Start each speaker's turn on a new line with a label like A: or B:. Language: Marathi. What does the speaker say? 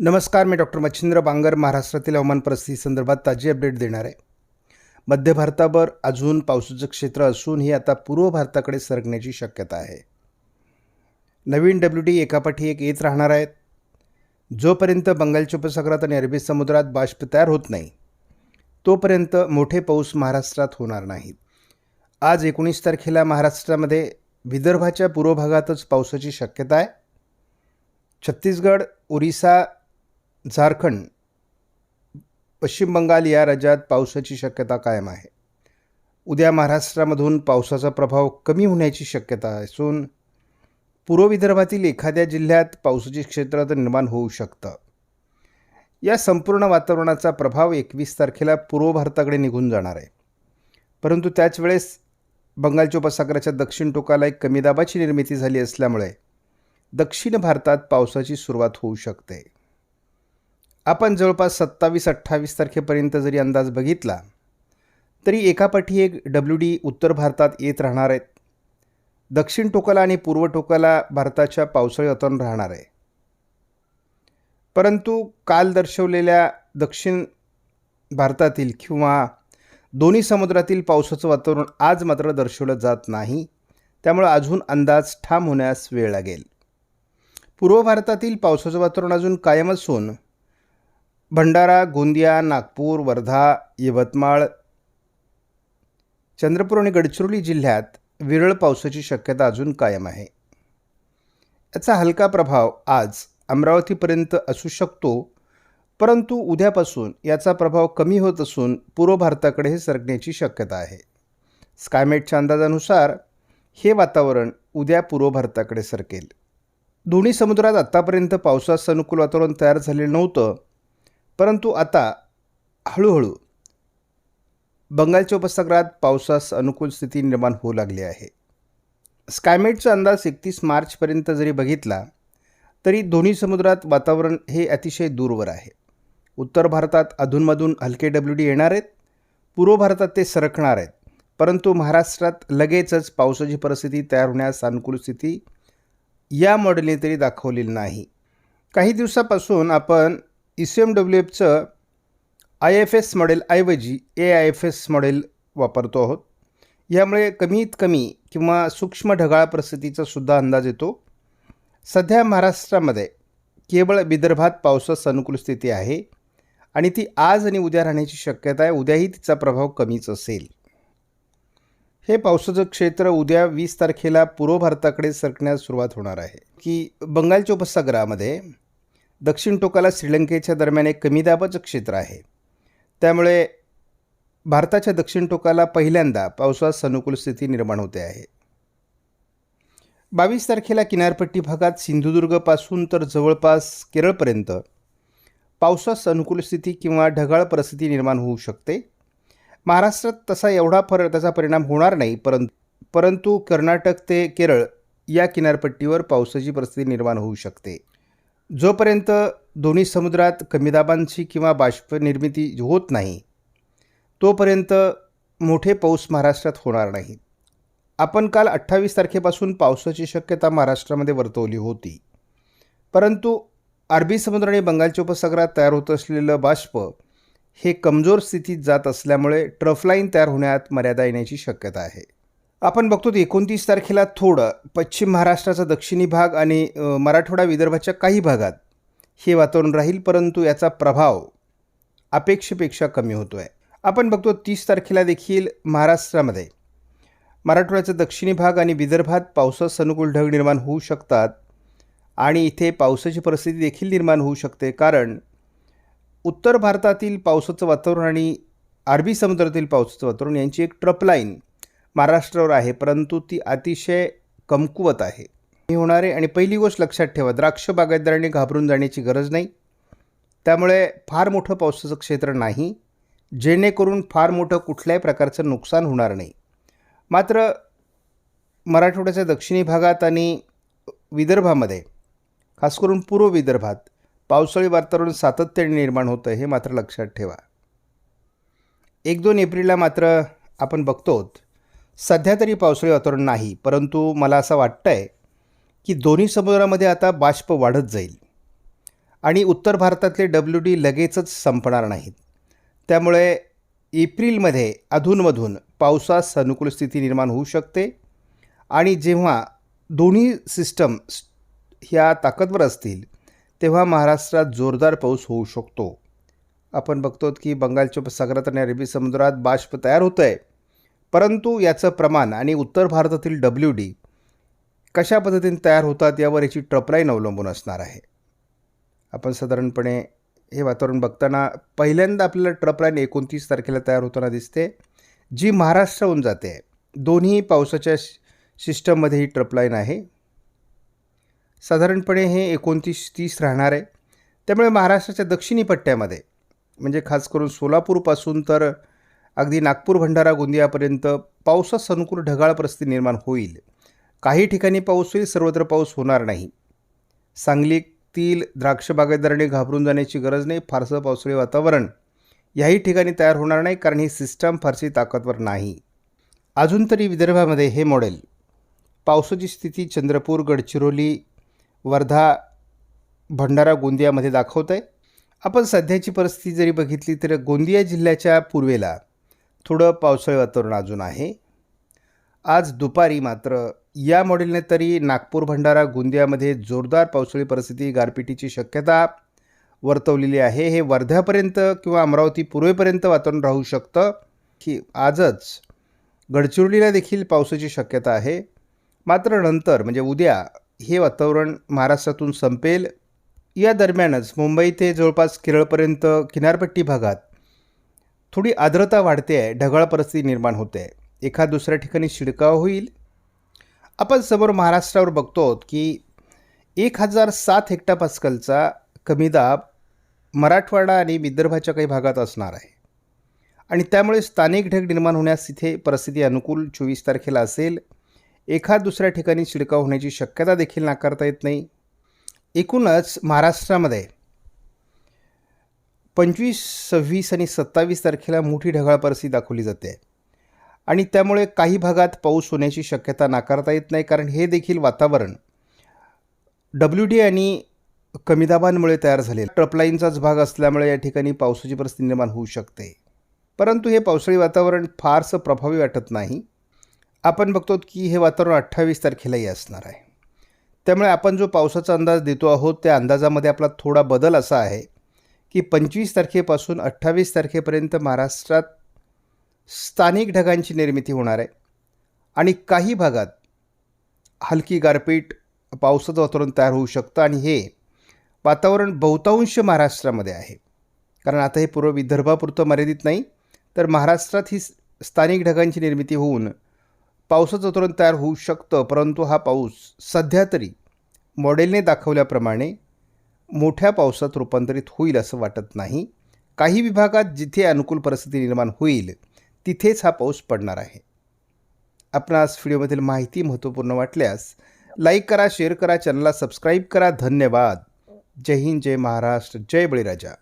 A: नमस्कार मी डॉक्टर मच्छिंद्र बांगर. महाराष्ट्रातील हवामान परिस्थिती संदर्भात ताजी अपडेट देणार आहे. मध्य भारतावर अजून पावसाचं क्षेत्र असून ही आता पूर्व भारताकडे सरकण्याची शक्यता आहे. नवीन डब्ल्यू डी एकापाठी एक येत राहणार आहेत. जोपर्यंत बंगालच्या उपसागरात आणि अरबी समुद्रात बाष्प तयार होत नाही तोपर्यंत मोठे पाऊस महाराष्ट्रात होणार नाहीत. आज एकोणीस तारखेला महाराष्ट्रामध्ये विदर्भाच्या पूर्व भागातच पावसाची शक्यता आहे. छत्तीसगड ओरिसा झारखंड पश्चिम बंगाल या राज्यात पावसाची शक्यता कायम आहे. उद्या महाराष्ट्रामधून पावसाचा प्रभाव कमी होण्याची शक्यता असून पूर्व विदर्भातील एखाद्या जिल्ह्यात पावसाची क्षेत्र तर निर्माण होऊ शकतं. या संपूर्ण वातावरणाचा प्रभाव एकवीस तारखेला पूर्व भारताकडे निघून जाणार आहे. परंतु त्याच वेळेस बंगालच्या उपसागराच्या दक्षिण टोकाला एक कमी दाबाची निर्मिती झाली असल्यामुळे दक्षिण भारतात पावसाची सुरुवात होऊ शकते. आपण जवळपास सत्तावीस अठ्ठावीस तारखेपर्यंत जरी अंदाज बघितला तरी एकापाठी एक डब्ल्यू डी उत्तर भारतात येत राहणार आहेत. दक्षिण टोकाला आणि पूर्व टोकाला भारताच्या पावसाळी वातावरण राहणार आहे. परंतु काल दर्शवलेल्या दक्षिण भारतातील किंवा दोन्ही समुद्रातील पावसाचं वातावरण आज मात्र दर्शवलं जात नाही. त्यामुळे अजून अंदाज ठाम होण्यास वेळ लागेल. पूर्व भारतातील पावसाचं वातावरण अजून कायम असून भंडारा गोंदिया नागपूर वर्धा यवतमाळ चंद्रपूर आणि गडचिरोली जिल्ह्यात विरळ पावसाची शक्यता अजून कायम आहे. याचा हलका प्रभाव आज अमरावतीपर्यंत असू शकतो परंतु उद्यापासून याचा प्रभाव कमी होत असून पूर्व भारताकडे हे सरकण्याची शक्यता आहे. स्कायमेटच्या अंदाजानुसार हे वातावरण उद्या पूर्व भारताकडे सरकेल. दोन्ही समुद्रात आत्तापर्यंत पावसाचं अनुकूल वातावरण तयार झालेलं नव्हतं परंतु आता हळूहळू बंगालच्या उपसागरात पावसास अनुकूल स्थिती निर्माण होऊ लागली आहे. स्कायमेटचा अंदाज एकतीस मार्चपर्यंत जरी बघितला तरी दोन्ही समुद्रात वातावरण हे अतिशय दूरवर आहे. उत्तर भारतात अधूनमधून हलके डब्ल्यू डी येणार आहेत पूर्व भारतात ते सरकणार आहेत परंतु महाराष्ट्रात लगेचच पावसाची परिस्थिती तयार होण्यास अनुकूल स्थिती या मॉडेलने तरी दाखवलेली नाही. काही दिवसापासून आपण ई सी एम डब्ल्यू एफचं I F S मॉडेलऐवजी A I F S model वापरतो आहोत. यामुळे कमीत कमी किंवा सूक्ष्म ढगाळ परिस्थितीचा सुद्धा अंदाज येतो. सध्या महाराष्ट्रामध्ये केवळ विदर्भात पावसास अनुकूल स्थिती आहे आणि ती आज आणि उद्या राहण्याची शक्यता आहे. उद्याही तिचा प्रभाव कमीच असेल. हे पावसाचं क्षेत्र उद्या वीस तारखेला पूर्व भारताकडे सरकण्यास सुरुवात होणार आहे. की बंगालच्या उपसागरामध्ये दक्षिण टोकाला श्रीलंकेच्या दरम्यान एक कमी दाबाचं क्षेत्र आहे. त्यामुळे भारताच्या दक्षिण टोकाला पहिल्यांदा पावसास अनुकूल स्थिती निर्माण होते आहे. बावीस तारखेला किनारपट्टी भागात सिंधुदुर्गपासून तर जवळपास केरळपर्यंत पावसास अनुकूल स्थिती किंवा ढगाळ परिस्थिती निर्माण होऊ शकते. महाराष्ट्रात तसा एवढा फर त्याचा परिणाम होणार नाही परंतु परंतु कर्नाटक ते केरळ या किनारपट्टीवर पावसाची परिस्थिती निर्माण होऊ शकते. जोपर्यंत दोन्ही समुद्रात कमी दाबांची किंवा बाष्प निर्मिती होत नाही तोपर्यंत मोठे पाऊस महाराष्ट्रात होणार नाही. आपण काल अठ्ठावीस तारखेपासून पावसाची शक्यता महाराष्ट्रामध्ये वर्तवली होती. परंतु अरबी समुद्र आणि बंगालच्या उपसागरात तयार होत असलेलं बाष्प हे कमजोर स्थितीत जात असल्यामुळे ट्रफलाईन तयार होण्यात मर्यादा येण्याची शक्यता आहे. आपण बघतो एकोणतीस तारखेला थोडं पश्चिम महाराष्ट्राचा दक्षिणी भाग आणि मराठवाडा विदर्भाच्या काही भागात हे वातावरण राहील परंतु याचा प्रभाव अपेक्षेपेक्षा कमी होतो आहे आपण बघतो तीस तारखेला देखील महाराष्ट्रामध्ये मराठवाड्याचा दक्षिणी भाग आणि विदर्भात पावसास अनुकूल ढग निर्माण होऊ शकतात आणि इथे पावसाची परिस्थिती देखील निर्माण होऊ शकते कारण उत्तर भारतातील पावसाचं वातावरण आणि अरबी समुद्रातील पावसाचं वातावरण यांची एक ट्रपलाईन महाराष्ट्रावर आहे परंतु ती अतिशय कमकुवत आहे. हे होणार आहे आणि पहिली गोष्ट लक्षात ठेवा द्राक्ष बागायतदारांनी घाबरून जाण्याची गरज नाही. त्यामुळे फार मोठं पावसाचं क्षेत्र नाही जेणेकरून फार मोठं कुठल्याही प्रकारचं नुकसान होणार नाही. मात्र मराठवाड्याच्या दक्षिणी भागात आणि विदर्भामध्ये खास करून पूर्व विदर्भात पावसाळी वातावरण सातत्याने निर्माण होतं हे मात्र लक्षात ठेवा. एक दोन एप्रिलला मात्र आपण बघतो सध्या तरी पावसाळी वातावरण नाही परंतु मला असं वाटतं आहे की दोन्ही समुद्रामध्ये आता बाष्प वाढत जाईल. आणि उत्तर भारतातले डब्ल्यू डी लगेचच संपणार नाहीत. त्यामुळे एप्रिलमध्ये अधूनमधून पावसास अनुकूल स्थिती निर्माण होऊ शकते आणि जेव्हा दोन्ही सिस्टम ह्या ताकदवर असतील तेव्हा महाराष्ट्रात जोरदार पाऊस होऊ शकतो. आपण बघतो की बंगालच्या उपसागरात आणि अरबी समुद्रात बाष्प तयार होतं आहे परंतु याचं प्रमाण आणि उत्तर भारतातील डब्ल्यू डी कशा पद्धतीने तयार होतात यावर याची ट्रपलाईन अवलंबून असणार आहे. आपण साधारणपणे हे वातावरण बघताना पहिल्यांदा आपल्याला ट्रपलाईन एकोणतीस तारखेला तयार होताना दिसते जी महाराष्ट्राहून जाते. दोन्ही पावसाच्या सिस्टममध्ये ही ट्रपलाईन आहे. साधारणपणे हे एकोणतीस तीस राहणार आहे. त्यामुळे महाराष्ट्राच्या दक्षिणी पट्ट्यामध्ये म्हणजे खास करून सोलापूरपासून तर अगदी नागपूर भंडारा गोंदियापर्यंत पावसास अनुकूल ढगाळ परिस्थिती निर्माण होईल. काही ठिकाणी पाऊस होईल सर्वत्र पाऊस होणार नाही. सांगलीतील द्राक्ष बागायतदारांनी घाबरून जाण्याची गरज नाही फारसं पावसाळी वातावरण याही ठिकाणी तयार होणार नाही कारण ही सिस्टम फारशी ताकदवर नाही. अजून तरी विदर्भामध्ये हे मॉडेल. पावसाची स्थिती चंद्रपूर गडचिरोली वर्धा भंडारा गोंदियामध्ये दाखवत आहे आपण सध्याची परिस्थिती जरी बघितली तर गोंदिया जिल्ह्याच्या पूर्वेला थोडं पावसाळी वातावरण अजून आहे. आज दुपारी मात्र या मॉडेलने तरी नागपूर भंडारा गोंदियामध्ये जोरदार पावसाळी परिस्थिती गारपिटीची शक्यता वर्तवलेली आहे. हे वर्ध्यापर्यंत किंवा अमरावती पूर्वेपर्यंत वातावरण राहू शकतं. की आजच गडचिरोलीला देखील पावसाची शक्यता आहे. मात्र नंतर म्हणजे उद्या हे वातावरण महाराष्ट्रातून संपेल. या दरम्यानच मुंबई ते जवळपास केरळपर्यंत किनारपट्टी भागात थोडी आर्द्रता वाढते आहे ढगाळ परिस्थिती निर्माण होते आहे. एखाद दुसऱ्या ठिकाणी शिडकाव होईल. आपण समोर महाराष्ट्रावर बघतो की एक हजार सात हेक्टापास्कलचा कमी दाब मराठवाडा आणि विदर्भाच्या काही भागात असणार आहे. आणि त्यामुळे स्थानिक ढग निर्माण होण्यास तिथे परिस्थिती अनुकूल चोवीस तारखेला असेल. एखाद दुसऱ्या ठिकाणी शिडकाव होण्याची शक्यता देखील नाकारता येत नाही. एकूणच महाराष्ट्रामध्ये पंचवीस सव्वीस आणि सत्तावीस तारखेला मोठी ढगाळ परिस्थिती दाखवली जाते. आणि त्यामुळे काही भागात पाऊस होण्याची शक्यता नाकारता येत नाही कारण हे देखील वातावरण डब्ल्यू डी आणि कमी दाबांमुळे तयार झाले ट्रपलाईनचाच भाग असल्यामुळे या ठिकाणी पावसाची परिस्थिती निर्माण होऊ शकते. परंतु हे पावसाळी वातावरण फारसं प्रभावी वाटत नाही. आपण बघतो की हे वातावरण अठ्ठावीस तारखेलाही असणार आहे. त्यामुळे आपण जो पावसाचा अंदाज देतो आहोत त्या अंदाजामध्ये आपला थोडा बदल असा आहे. की पंचवीस तारखेपासून अठ्ठावीस तारखेपर्यंत महाराष्ट्रात स्थानिक ढगांची निर्मिती होणार आहे. आणि काही भागात हलकी गारपीट पावसाचं वातावरण तयार होऊ शकतं आणि हे वातावरण बहुतांश महाराष्ट्रामध्ये आहे. कारण आता हे पूर्व विदर्भापुरतं मर्यादित नाही तर महाराष्ट्रात ही स्थानिक ढगांची निर्मिती होऊन पावसाचं वातावरण तयार होऊ शकतं. परंतु हा पाऊस सध्या तरी मॉडेलने दाखवल्याप्रमाणे मोठ्या पावसात रूपांतरित होईल असं वाटत नाही. काही विभागात जिथे अनुकूल परिस्थिती निर्माण होईल तिथेच हा पाऊस पडणार आहे. आपणास व्हिडिओमधील माहिती महत्त्वपूर्ण वाटल्यास लाईक करा शेअर करा चॅनलला सबस्क्राईब करा. धन्यवाद. जय हिंद जय महाराष्ट्र जय बळीराजा.